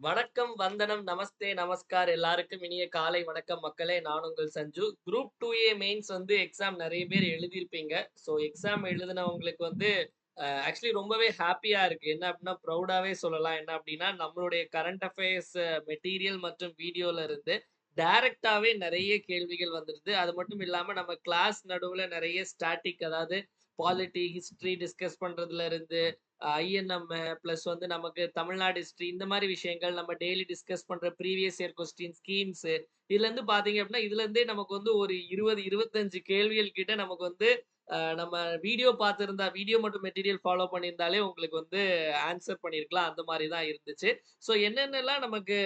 வணக்கம், வந்தனம், நமஸ்தே, நமஸ்கார் எல்லாருக்கும் இனிய காலை வணக்கம் மக்களே! நான் உங்கள் Sanju. Group two A mains வந்து எக்ஸாம் நிறைய பேர் எழுதியிருப்பீங்க. ஸோ எக்ஸாம் எழுதினவங்களுக்கு வந்து ஆக்சுவலி ரொம்பவே ஹாப்பியாக இருக்கு. என்ன அப்படின்னா ப்ரௌடாவே சொல்லலாம். என்ன அப்படின்னா நம்மளுடைய கரண்ட் அஃபேர்ஸ் மெட்டீரியல் மற்றும் வீடியோல இருந்து டைரக்ட்டாவே நிறைய கேள்விகள் வந்துருது. அது மட்டும் இல்லாம நம்ம கிளாஸ் நடுவுல நிறைய ஸ்டாட்டிக் அதாவது பாலிட்டி, ஹிஸ்டரி டிஸ்கஸ் பண்றதுல இருந்து, ஐஎன்எம் பிளஸ் வந்து நமக்கு தமிழ்நாடு ஹிஸ்ட்ரி இந்த மாதிரி விஷயங்கள் நம்ம டெய்லி டிஸ்கஸ் பண்ற ப்ரீவியஸ் இயர் கொஸ்டின், ஸ்கீம்ஸ் இதுலருந்து பார்த்தீங்க இதுல இருந்தே நமக்கு வந்து ஒரு 20, 25 கேள்விகள் கிட்ட நமக்கு வந்து நம்ம வீடியோ பார்த்துருந்தா வீடியோ மற்றும் மெட்டீரியல் ஃபாலோ பண்ணியிருந்தாலே உங்களுக்கு வந்து ஆன்சர் பண்ணியிருக்கலாம். அந்த மாதிரி தான் இருந்துச்சு. ஸோ என்னென்னலாம் நமக்கு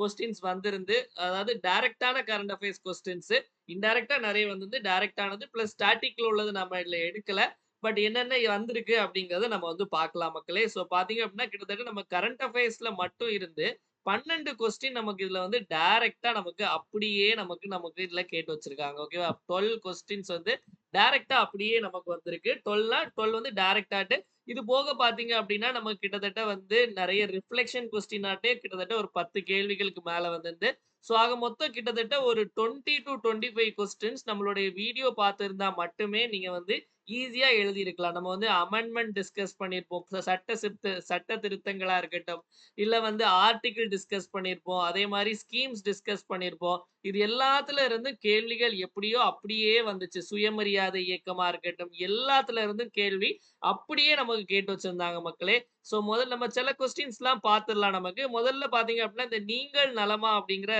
கொஸ்டின்ஸ் வந்திருந்து, அதாவது டைரக்டான கரண்ட் அஃபேர்ஸ் கொஸ்டின்ஸ், இன்டைரக்ட்டா நிறைய வந்து டைரக்ட்டானது பிளஸ் ஸ்டாட்டிக்ல உள்ளது நம்ம இதில் எடுக்கல. பட் என்னென்ன வந்திருக்கு அப்படிங்கிறத நம்ம வந்து பார்க்கலாம் மக்களே. ஸோ பார்த்தீங்க அப்படின்னா கிட்டத்தட்ட நம்ம கரண்ட் அஃபேர்ஸ்ல மட்டும் இருந்து 12 கொஸ்டின் நமக்கு இதுல வந்து டைரக்ட்டா நமக்கு அப்படியே நமக்கு நமக்கு இதுல கேட்டு வச்சிருக்காங்க. ஓகேவா? 12 கொஸ்டின்ஸ் வந்து டைரக்ட்டா அப்படியே நமக்கு வந்திருக்கு. 12னா 12 வந்து டைரக்ட்டாட்டு. இது போக பார்த்தீங்க அப்படின்னா நமக்கு கிட்டத்தட்ட வந்து நிறைய ரிஃப்ளெக்ஷன் கொஸ்டினாட்டே கிட்டத்தட்ட ஒரு 10 கேள்விகளுக்கு மேல வந்து ஸோ ஆக மொத்தம் கிட்டத்தட்ட ஒரு 20-25 கொஸ்டின்ஸ் நம்மளுடைய வீடியோ பார்த்துருந்தா மட்டுமே நீங்க வந்து ஈஸியா எழுதியிருக்கலாம். நம்ம வந்து அமெண்ட்மெண்ட் டிஸ்கஸ் பண்ணியிருப்போம். சட்ட சித்த சட்ட திருத்தங்களா இருக்கட்டும், இல்லை வந்து ஆர்டிக்கிள் டிஸ்கஸ் பண்ணியிருப்போம். அதே மாதிரி ஸ்கீம்ஸ் டிஸ்கஸ் பண்ணியிருப்போம். இது எல்லாத்துல இருந்தும் கேள்விகள் எப்படியோ அப்படியே வந்துச்சு. சுயமரியாதை இயக்கமா இருக்கட்டும், எல்லாத்துல இருந்தும் கேள்வி அப்படியே நமக்கு கேட்டு வச்சிருந்தாங்க மக்களே. ஸோ முதல்ல நம்ம சில கொஸ்டின்ஸ்லாம் பார்த்துடலாம் நமக்கு. முதல்ல பார்த்தீங்க அப்படின்னா இந்த நீங்கள் நலமா அப்படிங்கிற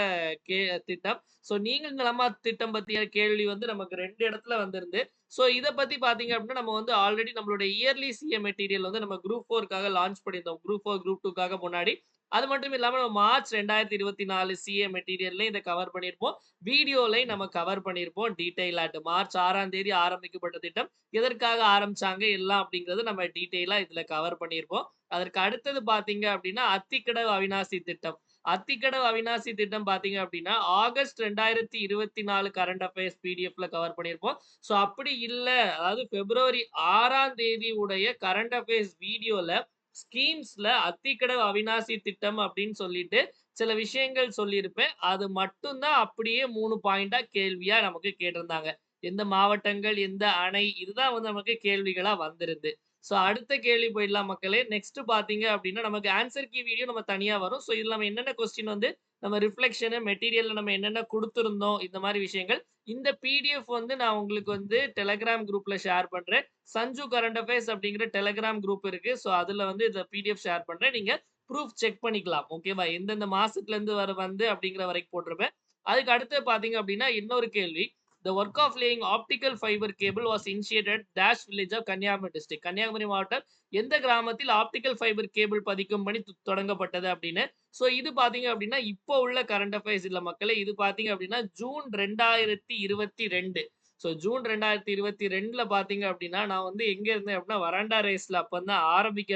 கே திட்டம். ஸோ நீங்கள் நலமா திட்டம் பற்றிய கேள்வி வந்து நமக்கு ரெண்டு இடத்துல வந்திருந்து. ஸோ இதை பத்தி பார்த்தீங்க அப்படின்னா நம்ம வந்து ஆல்ரெடி நம்மளுடைய இயர்லி சிஏ மெட்டீரியல் வந்து நம்ம குரூப் ஃபோருக்காக லான்ச் பண்ணியிருந்தோம். குரூப் ஃபோர் குரூப் டூக்காக முன்னாடி. அது மட்டும் இல்லாமல் நம்ம மார்ச் 2024 சிஏ மெட்டீரியல்லையும் இத கவர் பண்ணியிருப்போம். வீடியோலையும் நம்ம கவர் பண்ணியிருப்போம் டீட்டெயிலாட்டு. மார்ச் ஆறாம் தேதி ஆரம்பிக்கப்பட்ட திட்டம். எதற்காக ஆரம்பிச்சாங்க எல்லாம் அப்படிங்கிறது நம்ம டீட்டெயிலாக இதுல கவர் பண்ணியிருப்போம். அதற்கு அடுத்தது பார்த்தீங்க அப்படின்னா அத்திக்கடவு அவிநாசி திட்டம். அத்திக்கடவு அவிநாசி திட்டம் பார்த்தீங்க அப்படின்னா ஆகஸ்ட் 2024 கரண்ட் அஃபேர்ஸ் பிடிஎஃப்ல கவர் பண்ணியிருப்போம். ஸோ அப்படி இல்லை அதாவது பிப்ரவரி ஆறாம் தேதி உடைய கரண்ட் அஃபேர்ஸ் வீடியோல ஸ்கீம்ஸ்ல அத்திக்கடவு அவிநாசி திட்டம் அப்படின்னு சொல்லிட்டு சில விஷயங்கள் சொல்லியிருப்பேன். அது மட்டும் தான் அப்படியே மூணு பாயிண்டா கேள்வியா நமக்கு கேட்டிருந்தாங்க. எந்த மாவட்டங்கள், எந்த அணை இதுதான் வந்து நமக்கு கேள்விகளா வந்திருந்து. ஸோ அடுத்த கேள்வி போயிடலாம் மக்களே. நெக்ஸ்ட் பார்த்தீங்க அப்படின்னா நமக்கு ஆன்சர் கீ வீடியோ நம்ம தனியாக வரும். ஸோ இதில் நம்ம என்னென்ன கொஸ்டின் வந்து நம்ம ரிஃப்ளெக்ஷனு மெட்டீரியலில் நம்ம என்னென்ன கொடுத்துருந்தோம் இந்த மாதிரி விஷயங்கள். இந்த பிடிஎஃப் வந்து நான் உங்களுக்கு வந்து டெலகிராம் குரூப்பில் ஷேர் பண்ணுறேன் சஞ்சு கரண்ட் அஃபேர்ஸ் அப்படிங்கிற டெலகிராம் குரூப் இருக்குது ஸோ அதில் வந்து இந்த பிடிஎஃப் ஷேர் பண்ணுறேன் நீங்கள் ப்ரூஃப் செக் பண்ணிக்கலாம். ஓகேவா? எந்தெந்த மாசத்துலேருந்து வர வந்து அப்படிங்கிற வரைக்கும் போட்டிருப்பேன். அதுக்கு அடுத்து பார்த்தீங்க அப்படின்னா இன்னொரு கேள்வி. The work of laying optical fibre cable was initiated dash village of Kanyakumari district Kanyakumari மாவட்டம் எந்த கிராமத்தில் ஆப்டிகல் ஃபைபர் கேபிள் பதிக்கும் பணி தொடங்கப்பட்டது அப்படின்னு ஸோ இது பார்த்தீங்க அப்படின்னா இப்போ உள்ள கரண்ட் அஃபேர்ஸ் இல்லை மக்களே. இது பார்த்தீங்க அப்படின்னா ஜூன் 2022 ஸோ ஜூன் 2022ல பார்த்தீங்க அப்படின்னா நான் வந்து எங்க இருந்தேன் அப்படின்னா வராண்டா ரேஸ்ல அப்பதான் ஆரம்பிக்க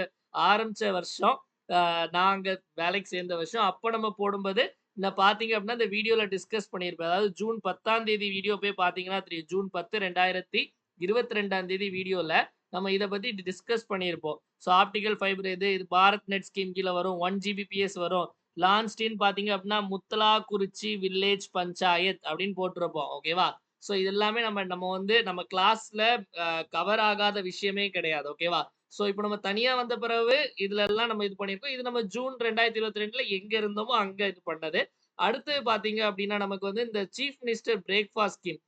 ஆரம்பிச்ச வருஷம். அ நான் வேலைக்கு சேர்ந்த வருஷம். அப்போ நம்ம போடும்போது நான் பார்த்தீங்க அப்படின்னா இந்த வீடியோல டிஸ்கஸ் பண்ணியிருப்பேன். அதாவது ஜூன் 10ஆம் தேதி வீடியோ போய் பார்த்தீங்கன்னா தெரியும். ஜூன் 10, 2022ஆம் தேதி வீடியோல நம்ம இதை பத்தி டிஸ்கஸ் பண்ணியிருப்போம். ஸோ ஆப்டிகல் ஃபைபர் இது இது பாரத் நெட் ஸ்கீம் கீழே வரும். ஒன் ஜிபிபிஎஸ் வரும். லான்ச்டுன்னு பார்த்தீங்க முத்தலா குறிச்சி வில்லேஜ் பஞ்சாயத் அப்படின்னு போட்டிருப்போம். ஓகேவா? ஸோ இது எல்லாமே நம்ம நம்ம வந்து நம்ம கிளாஸ்ல கவர் ஆகாத விஷயமே கிடையாது. ஓகேவா? ஸோ இப்ப நம்ம தனியா வந்த பிறகு இதுல எல்லாம் நம்ம இது பண்ணியிருக்கோம். இது நம்ம ஜூன் 2022ல எங்க இருந்தோமோ அங்க இது பண்ணது. அடுத்து பாத்தீங்க அப்படின்னா நமக்கு வந்து இந்த சீஃப் மினிஸ்டர் பிரேக்ஃபாஸ்ட் ஸ்கீம்.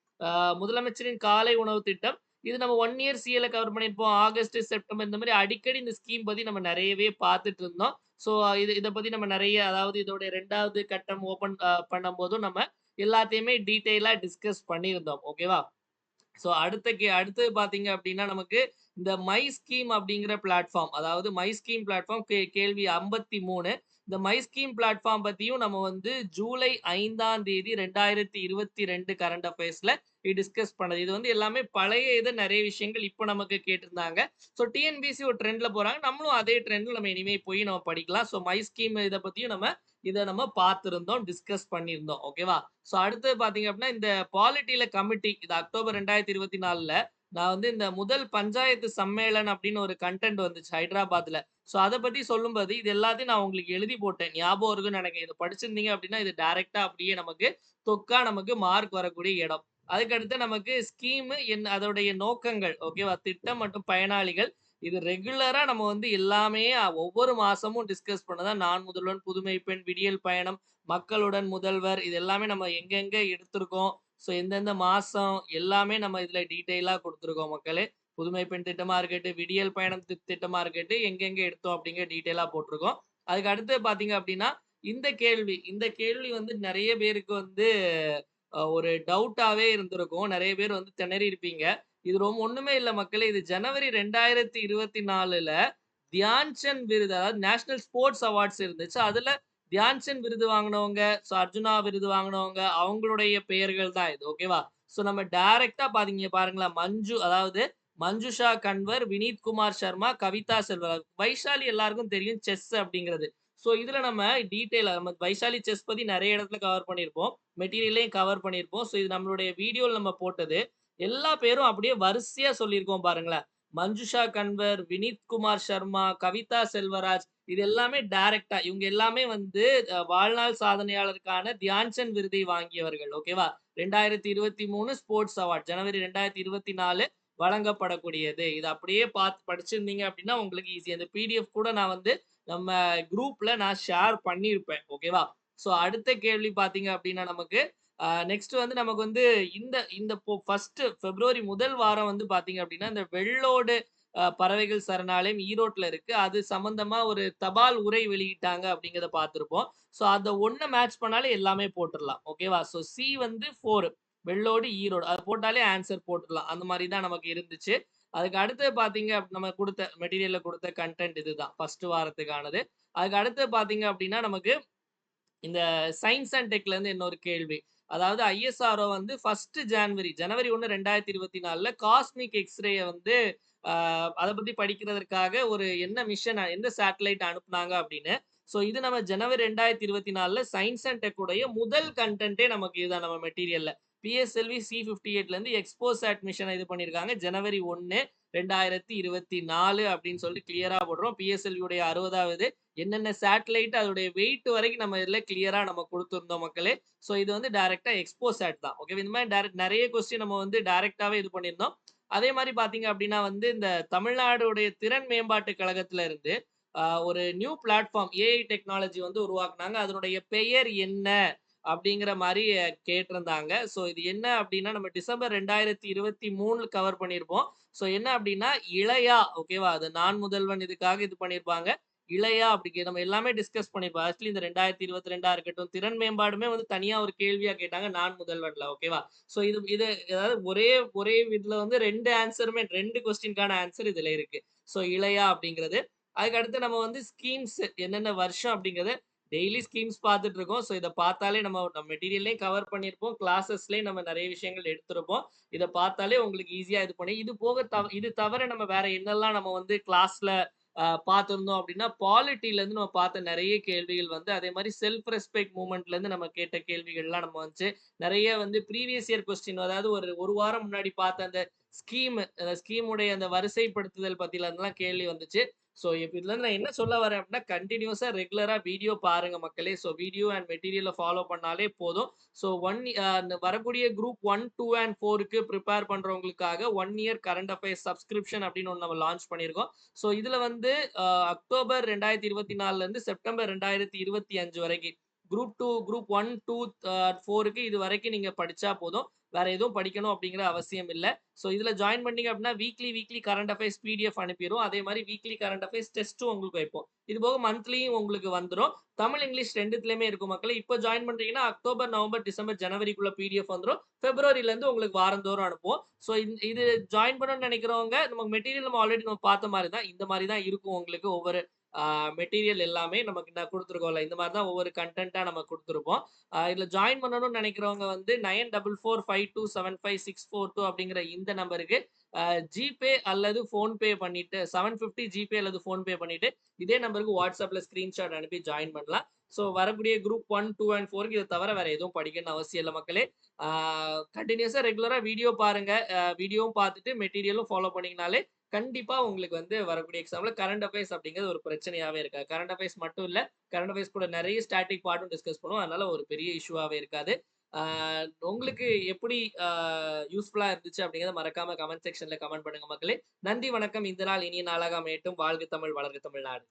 முதலமைச்சரின் காலை உணவு திட்டம். இது நம்ம ஒன் இயர் சிஏல கவர் பண்ணியிருப்போம். ஆகஸ்ட், செப்டம்பர் இந்த மாதிரி அடிக்கடி இந்த ஸ்கீம் பத்தி நம்ம நிறையவே பார்த்துட்டு இருந்தோம். ஸோ இது இத பத்தி நம்ம நிறைய அதாவது இதோட ரெண்டாவது கட்டம் ஓப்பன் பண்ணும் போதும் நம்ம எல்லாத்தையுமே டீட்டெயிலா டிஸ்கஸ் பண்ணியிருந்தோம். ஓகேவா? ஸோ அடுத்த கே அடுத்தது பார்த்தீங்க அப்படின்னா நமக்கு இந்த மை ஸ்கீம் அப்படிங்கிற பிளாட்ஃபார்ம். அதாவது மை ஸ்கீம் பிளாட்ஃபார்ம் கே கேள்வி 53. இந்த மை ஸ்கீம் பிளாட்ஃபார்ம் பத்தியும் நம்ம வந்து ஜூலை ஐந்தாம் தேதி 2022 கரண்ட் அஃபேர்ஸ்ல டிஸ்கஸ் பண்ணது. இது வந்து எல்லாமே பழைய இது நிறைய விஷயங்கள் இப்போ நமக்கு கேட்டிருந்தாங்க. ஸோ டிஎன்பிசி ஒரு ட்ரெண்ட்ல போறாங்க. நம்மளும் அதே ட்ரெண்ட்ல நம்ம இனிமே போய் நம்ம படிக்கலாம். ஸோ மை ஸ்கீம் இதை பத்தியும் நம்ம இதை நம்ம பார்த்துருந்தோம் டிஸ்கஸ் பண்ணியிருந்தோம். ஓகேவா? ஸோ அடுத்தது பார்த்தீங்க அப்படின்னா இந்த பாலிட்டியில் கமிட்டி இது அக்டோபர் 2024ல நான் வந்து இந்த முதல் பஞ்சாயத்து சம்மேளன் அப்படின்னு ஒரு கன்டென்ட் வந்துச்சு ஹைதராபாத்ல. ஸோ அத பத்தி சொல்லும்போது, இது எல்லாத்தையும் நான் உங்களுக்கு எழுதி போட்டேன். ஞாபகம் இருக்குன்னு நினைக்கிறேன் இத படிச்சிருந்தீங்க அப்படின்னா, இது டைரக்டா அப்படியே நமக்கு தொக்கா நமக்கு மார்க் வரக்கூடிய இடம். அதுக்கடுத்து நமக்கு ஸ்கீமு என் அதோடைய நோக்கங்கள் ஓகேவா? திட்டம் மற்றும் பயனாளிகள். இது ரெகுலரா நம்ம வந்து எல்லாமே ஒவ்வொரு மாசமும் டிஸ்கஸ் பண்ணதான் நான் முதல்வன், புதுமை பெண், விடியல் பயணம், மக்களுடன் முதல்வர் இது எல்லாமே நம்ம எங்கெங்க எடுத்திருக்கோம். ஸோ எந்தெந்த மாதம் எல்லாமே நம்ம இதில் டீட்டெயிலாக கொடுத்துருக்கோம் மக்களே. புதுமை பெண் திட்டமாக இருக்கட்டும், விடியல் பயணம் திட்டமாக இருக்கட்டும், எங்கெங்கே எடுத்தோம் அப்படிங்கிற டீட்டெயிலாக போட்டிருக்கோம். அதுக்கு அடுத்து பார்த்தீங்க அப்படின்னா, இந்த கேள்வி இந்த கேள்வி வந்து நிறைய பேருக்கு வந்து ஒரு டவுட்டாகவே இருந்திருக்கும். நிறைய பேர் வந்து திணறி இருப்பீங்க. இது ரொம்ப ஒன்றுமே இல்லை மக்களே. இது ஜனவரி ரெண்டாயிரத்தி இருபத்தி நாலில் தியான்சந்த் விருது அதாவது நேஷனல் ஸ்போர்ட்ஸ் அவார்ட்ஸ் இருந்துச்சு. அதில் தியான்சன் விருது வாங்குனவங்க, ஸோ அர்ஜுனா விருது வாங்குனவங்க, அவங்களுடைய பெயர்கள் தான் இது. ஓகேவா? ஸோ நம்ம டைரக்ட்டா பாத்தீங்க பாருங்களேன். மஞ்சு அதாவது மஞ்சுஷா கன்வர், வினீத் குமார் சர்மா, கவிதா செல்வராஜ். வைஷாலி எல்லாருக்கும் தெரியும் செஸ் அப்படிங்கிறது. ஸோ இதுல நம்ம டீட்டெயிலா நம்ம வைஷாலி செஸ் பத்தி நிறைய இடத்துல கவர் பண்ணியிருப்போம். மெட்டீரியலையும் கவர் பண்ணியிருப்போம். ஸோ இது நம்மளுடைய வீடியோல நம்ம போட்டது. எல்லா பேரும் அப்படியே வரிசையா சொல்லியிருக்கோம் பாருங்களேன். மஞ்சுஷா கன்வர், வினீத்குமார் சர்மா, கவிதா செல்வராஜ் இது எல்லாமே டைரக்டா இவங்க எல்லாமே வந்து வாழ்நாள் சாதனையாளருக்கான தியான்சந்த் விருதை வாங்கியவர்கள். ஓகேவா? 2023 ஸ்போர்ட்ஸ் அவார்ட் ஜனவரி 2024 வழங்கப்படக்கூடியது. இத அப்படியே பார்த்து படிச்சிருந்தீங்க அப்படின்னா, உங்களுக்கு ஈஸி. அந்த பிடிஎஃப் கூட நான் வந்து நம்ம குரூப்ல நான் ஷேர் பண்ணியிருப்பேன். ஓகேவா? ஸோ அடுத்த கேள்வி பார்த்தீங்க அப்படின்னா நமக்கு நெக்ஸ்ட் வந்து நமக்கு வந்து இந்த இந்த ஃபர்ஸ்ட் பிப்ரவரி முதல் வாரம் வந்து பாத்தீங்க அப்படின்னா, இந்த வெள்ளோடு பறவைகள் சரணாலயம் ஈரோட்ல இருக்கு. அது சம்பந்தமா ஒரு தபால் உரை வெளியிட்டாங்க அப்படிங்கிறத பார்த்திருப்போம். ஸோ அதை ஒன்று மேட்ச் பண்ணாலே எல்லாமே போட்டுடலாம் ஓகேவா? ஸோ சி வந்து ஃபோர் வெள்ளோடு, ஈரோடு. அதை போட்டாலே ஆன்சர் போட்டுடலாம் அந்த மாதிரி தான் நமக்கு இருந்துச்சு. அதுக்கு அடுத்து பார்த்தீங்க நம்ம கொடுத்த மெட்டீரியலில் கொடுத்த கன்டென்ட் இதுதான். ஃபர்ஸ்ட் வாரத்துக்கானது. அதுக்கு அடுத்து பார்த்தீங்க அப்படின்னா, நமக்கு இந்த சயின்ஸ் அண்ட் டெக்லேருந்து இன்னொரு கேள்வி. அதாவது ஐஎஸ்ஆர்ஓ வந்து ஃபர்ஸ்ட் ஜான்வரி ஜனவரி 1, 2024ல காஸ்மிக் எக்ஸ்ரேயை வந்து அதை பற்றி படிக்கிறதுக்காக ஒரு என்ன மிஷன் எந்த சேட்டலைட் அனுப்புனாங்க அப்படின்னு. ஸோ இது நம்ம ஜனவரி ரெண்டாயிரத்தி இருபத்தி நாலில் சயின்ஸ் அண்ட் டெக் முதல் கன்டென்ட்டே நமக்கு இதுதான் நம்ம மெட்டீரியலில் பிஎஸ்எல்வி சி ஃபிஃப்டி எயிட்லேருந்து எக்ஸ்போஸ் அட்மிஷனை இது பண்ணியிருக்காங்க. ஜனவரி 1, 2024 அப்படின்னு சொல்லிட்டு கிளியராக போடுறோம். பிஎஸ்எல்வி உடைய 60வது என்னென்ன சேட்டலைட் அதோடைய வெயிட் வரைக்கும் நம்ம இதில் கிளியராக நம்ம கொடுத்துருந்தோம் மக்களே. ஸோ இது வந்து டேரெக்டாக எக்ஸ்போ சேட் தான். ஓகே. இந்த மாதிரி டேரக்ட் நிறைய கொஸ்டின் நம்ம வந்து டேரெக்டாகவே இது பண்ணியிருந்தோம். அதே மாதிரி பார்த்தீங்க அப்படின்னா வந்து இந்த தமிழ்நாடுடைய திறன் மேம்பாட்டு கழகத்துல இருந்து ஒரு நியூ பிளாட்ஃபார்ம் ஏஐ டெக்னாலஜி வந்து உருவாக்குனாங்க. அதனுடைய பெயர் என்ன? அப்படிங்கிற மாதிரி கேட்டிருந்தாங்க. ஸோ இது என்ன அப்படின்னா, நம்ம டிசம்பர் 2023 கவர் பண்ணியிருப்போம். ஸோ என்ன அப்படின்னா, இளையா ஓகேவா? அது நான் முதல்வன் இதுக்காக இது பண்ணியிருப்பாங்க. இளையா அப்படி நம்ம எல்லாமே டிஸ்கஸ் பண்ணியிருப்போம். ஆக்சுவலி இந்த 2022ஆ இருக்கட்டும், திறன் மேம்பாடுமே வந்து தனியா ஒரு கேள்வியா கேட்டாங்க நான் முதல்வன்ல. ஓகேவா? ஸோ இது இது அதாவது ஒரே ஒரே இதுல வந்து ரெண்டு ஆன்சருமே ரெண்டு கொஸ்டின்க்கான ஆன்சர் இதுல இருக்கு. ஸோ இளையா அப்படிங்கிறது. அதுக்கு அடுத்து நம்ம வந்து ஸ்கீம்ஸ் என்னென்ன வருஷம் அப்படிங்கிறது டெய்லி ஸ்கீம்ஸ் பார்த்துட்டு இருக்கோம். ஸோ இதை பார்த்தாலே நம்ம நம்ம மெட்டீரியல்லையும் கவர் பண்ணியிருப்போம். கிளாஸஸ்லேயும் நம்ம நிறைய விஷயங்கள் எடுத்திருப்போம். இதை பார்த்தாலே உங்களுக்கு ஈஸியாக இது பண்ணி இது போக தவ இது தவிர நம்ம வேற என்னெல்லாம் நம்ம வந்து கிளாஸில் பார்த்துருந்தோம் அப்படின்னா, பாலிட்டிலேருந்து நம்ம பார்த்த நிறைய கேள்விகள் வந்து அதே மாதிரி செல்ஃப் ரெஸ்பெக்ட் மூமெண்ட்லேருந்து நம்ம கேட்ட கேள்விகள்லாம் நம்ம வந்துச்சு. நிறைய வந்து ப்ரீவியஸ் இயர் கொஸ்டின் அதாவது ஒரு ஒரு வாரம் முன்னாடி பார்த்த அந்த ஸ்கீம் அந்த ஸ்கீமுடைய அந்த வரிசைப்படுத்துதல் பத்திலாம் கேள்வி வந்துச்சு. ஸோ இப்ப இதுலேருந்து நான் என்ன சொல்ல வரேன் அப்படின்னா, கண்டினியூஸாக ரெகுலரா வீடியோ பாருங்க மக்களே. ஸோ வீடியோ அண்ட் மெட்டீரியலை ஃபாலோ பண்ணாலே போதும். ஸோ ஒன் வரக்கூடிய குரூப் 1, 2 அண்ட் 4க்கு prepare பண்றவங்களுக்காக one year current affairs subscription அப்படின்னு ஒன்று நம்ம லான்ச் பண்ணியிருக்கோம். ஸோ இதுல வந்து அ அக்டோபர் 2024லேருந்து செப்டம்பர் 2025 வரைக்கும் group two group one two ஃபோருக்கு இது வரைக்கும் நீங்கள் படித்தா போதும். வேறு எதுவும் படிக்கணும் அப்படிங்கிற அவசியம் இல்லை ஸோ இதில் ஜாயின் பண்ணீங்க அப்படின்னா, weekly weekly current affairs PDF அனுப்பிடும் அதே மாதிரி வீக்லி கரண்ட் அஃபேர்ஸ் டெஸ்ட்டும் உங்களுக்கு வைப்போம். இது போக மந்த்லியும் உங்களுக்கு வந்துடும் தமிழ், இங்கிலீஷ் ரெண்டுத்துலேயுமே இருக்கும் மக்களே. இப்போ ஜாயின் பண்ணுறீங்கன்னா அக்டோபர், நவம்பர், டிசம்பர், ஜனவரிக்குள்ளே பிடிஎஃப் வந்துடும் பிப்ரவரிலேருந்து உங்களுக்கு வாரந்தோறும் அனுப்புவோம். ஸோ இது ஜாயின் பண்ணணும்னு நினைக்கிறவங்க நமக்கு மெட்டீரியல் நம்ம ஆல்ரெடி நம்ம பார்த்த மாதிரி தான். இந்த மாதிரி தான் இருக்கும் உங்களுக்கு ஒவ்வொரு மெட்டீரியல் எல்லாமே நமக்கு நான் கொடுத்துருக்கோம்ல இந்த மாதிரி தான் ஒவ்வொரு கன்டென்ட்டா நம்ம குடுத்துருப்போம். இதில் இதுல ஜாயின் பண்ணணும்னு நினைக்கிறவங்க வந்து 9445275642 அப்படிங்கிற இந்த நம்பருக்கு ஜிபே அல்லது ஃபோன்பே பண்ணிட்டு 750 ஜிபே அல்லது ஃபோன்பே பண்ணிட்டு, இதே நம்பருக்கு வாட்ஸ்அப்பில் ஸ்க்ரீன்ஷாட் அனுப்பி ஜாயின் பண்ணலாம். ஸோ வரக்கூடிய குரூப் 1, 2 அண்ட் 4க்கு இத தவிர வேற எதுவும் படிக்கணும்னு அவசியம் இல்ல மக்களே. கண்டினியூஸாக ரெகுலராக ரெகுலரா வீடியோ பாருங்க. வீடியோவும் பார்த்துட்டு மெட்டீரியலும் ஃபாலோ பண்ணீங்கனாலே, கண்டிப்பா உங்களுக்கு வந்து வரக்கூடிய எக்ஸாம்ல கரண்ட் அஃபேர்ஸ் அப்படிங்கிறது ஒரு பிரச்சனையாவே இருக்காது. கரண்ட் அஃபேர்ஸ் மட்டும் இல்ல, கரண்ட் அஃபேர்ஸ் கூட நிறைய ஸ்டாட்டிக் பார்ட்டும் டிஸ்கஸ் பண்ணுவோம். அதனால ஒரு பெரிய இஷ்யூவாவே இருக்காது. உங்களுக்கு எப்படி அ யூஸ்ஃபுல்லா இருந்துச்சு அப்படிங்கிறத மறக்காம கமெண்ட் செக்ஷன்ல கமெண்ட் பண்ணுங்க மக்களே. நன்றி, வணக்கம். இந்த நாள் இனிய நாளாக மேட்டும் வாழ்க தமிழ், வளர்க தமிழ்நாடு.